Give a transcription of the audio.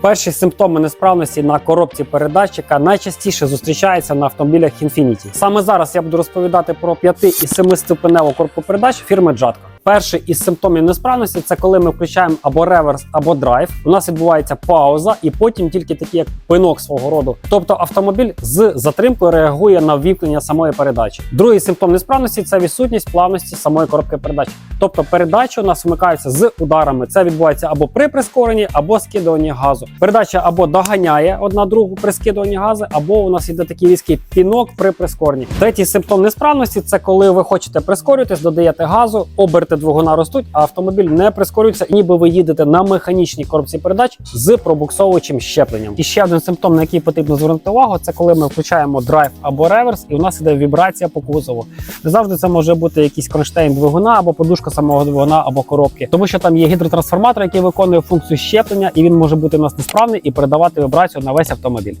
Перші симптоми несправності на коробці передатчика найчастіше зустрічаються на автомобілях Infiniti. Саме зараз я буду розповідати про 5 і 7 ступеневу коробку передач фірми Jatco. Перший із симптомів несправності це коли ми включаємо або реверс, або драйв. У нас відбувається пауза, і потім тільки такий як пинок свого роду. Тобто автомобіль з затримкою реагує на ввімкнення самої передачі. Другий симптом несправності це відсутність плавності самої коробки передач. Тобто передачі у нас вмикаються з ударами. Це відбувається або при прискоренні, або скидуванні газу. Передача або доганяє одна другу при скидуванні газу, або у нас іде такий різкий пінок при прискоренні. Третій симптом несправності це коли ви хочете прискорюватись, додаєте газу, оберти двигуна ростуть, а автомобіль не прискорюється, ніби ви їдете на механічній коробці передач з пробуксовуючим щепленням. І ще один симптом, на який потрібно звернути увагу, це коли ми включаємо драйв або реверс, і у нас іде вібрація по кузову. Не завжди це може бути якийсь кронштейн двигуна або подушка самого двигуна або коробки, тому що там є гідротрансформатор, який виконує функцію щеплення, і він може бути у нас несправний і передавати вібрацію на весь автомобіль.